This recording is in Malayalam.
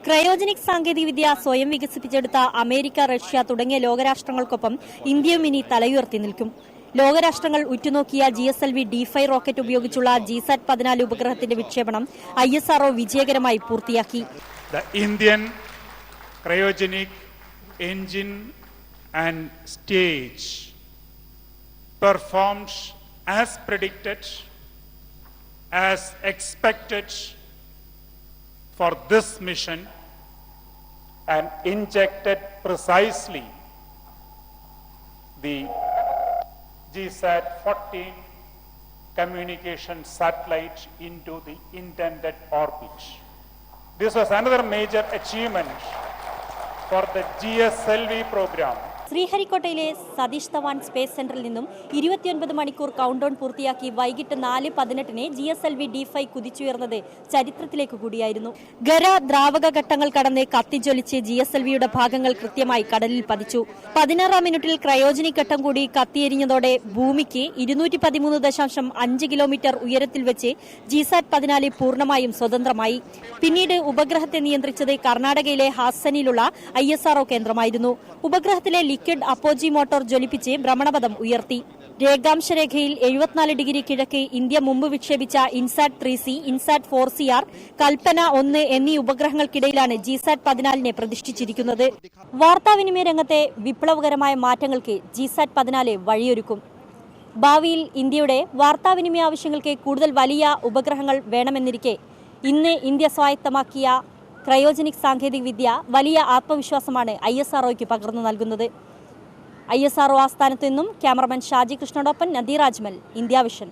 ക്രയോജനിക് സാങ്കേതികവിദ്യ സ്വയം വികസിപ്പിച്ചെടുത്ത അമേരിക്ക റഷ്യ തുടങ്ങിയ ലോകരാഷ്ട്രങ്ങൾക്കൊപ്പം ഇന്ത്യയും ഇനി തലയുയർത്തി നിൽക്കും. ലോകരാഷ്ട്രങ്ങൾ ഉറ്റുനോക്കിയ G S L V D five rocket ഉപയോഗിച്ചുള്ള ജിസാറ്റ് പതിനാല് ഉപഗ്രഹത്തിന്റെ വിക്ഷേപണം ഐ എസ് ആർഒ വിജയകരമായി പൂർത്തിയാക്കി. Indian cryogenic engine and stage performs as as as expected for this mission and injected precisely the GSAT 14 communication satellite into the intended orbit. This was another major achievement for the GSLV program. ശ്രീഹരിക്കോട്ടയിലെ സതീഷ് ധവാൻ സ്പേസ് സെന്ററിൽ നിന്നും ഇരുപത്തിയൊൻപത് മണിക്കൂർ കൗണ്ട് ഡൗൺ പൂർത്തിയാക്കി വൈകിട്ട് നാല് പതിനെട്ടിന് G S L V D five കുതിച്ചുയർന്നത് ചരിത്രത്തിലേക്ക് കൂടിയായിരുന്നു. ഖര ദ്രാവക ഘട്ടങ്ങൾ കടന്ന് കത്തിജ്വലിച്ച് ജി എസ് എൽ വിയുടെ ഭാഗങ്ങൾ കൃത്യമായി കടലിൽ പതിച്ചു. പതിനാറാം മിനിറ്റിൽ ക്രയോജനിക് ഘട്ടം കൂടി കത്തിയെരിഞ്ഞതോടെ ഭൂമിക്ക് ഇരുന്നൂറ്റി പതിമൂന്ന് ദശാംശം അഞ്ച് കിലോമീറ്റർ ഉയരത്തിൽ വെച്ച് ജിസാറ്റ് പതിനാല് പൂർണമായും സ്വതന്ത്രമായി. പിന്നീട് ഉപഗ്രഹത്തെ നിയന്ത്രിച്ചത് കർണാടകയിലെ ഹാസനിലുള്ള ഐ കേന്ദ്രമായിരുന്നു. ഉപഗ്രഹത്തിലെ ലിക്വിഡ് അപ്പോജി മോട്ടോർ ജ്വലിപ്പിച്ച് ഭ്രമണപഥം ഉയർത്തി. രേഖാംശരേഖയിൽ എഴുപത്തിനാല് ഡിഗ്രി കിഴക്ക് ഇന്ത്യ മുമ്പ് വിക്ഷേപിച്ച INSAT three C INSAT four C R Kalpana ഒന്ന് എന്നീ ഉപഗ്രഹങ്ങൾക്കിടയിലാണ് ജിസാറ്റ് പതിനാലിനെ പ്രതിഷ്ഠിച്ചിരിക്കുന്നത്. വാർത്താവിനിമയ രംഗത്തെ വിപ്ലവകരമായ മാറ്റങ്ങൾക്ക് ജിസാറ്റ് പതിനാല് വഴിയൊരുക്കും. ഭാവിയിൽ ഇന്ത്യയുടെ വാർത്താവിനിമയ ആവശ്യങ്ങൾക്ക് കൂടുതൽ വലിയ ഉപഗ്രഹങ്ങൾ വേണമെന്നിരിക്കെ ഇന്ന് ഇന്ത്യ സ്വായത്തമാക്കിയ ക്രയോജനിക് സാങ്കേതികവിദ്യ വലിയ ആത്മവിശ്വാസമാണ് ഐ എസ് ആർഒയ്ക്ക് പകർന്നു നൽകുന്നത്. ഐ എസ് ആർഒ ആസ്ഥാനത്തു നിന്നും ക്യാമറമാൻ ഷാജി കൃഷ്ണനോടൊപ്പം നദീർ അജ്മൽ ഇന്ത്യ വിഷൻ.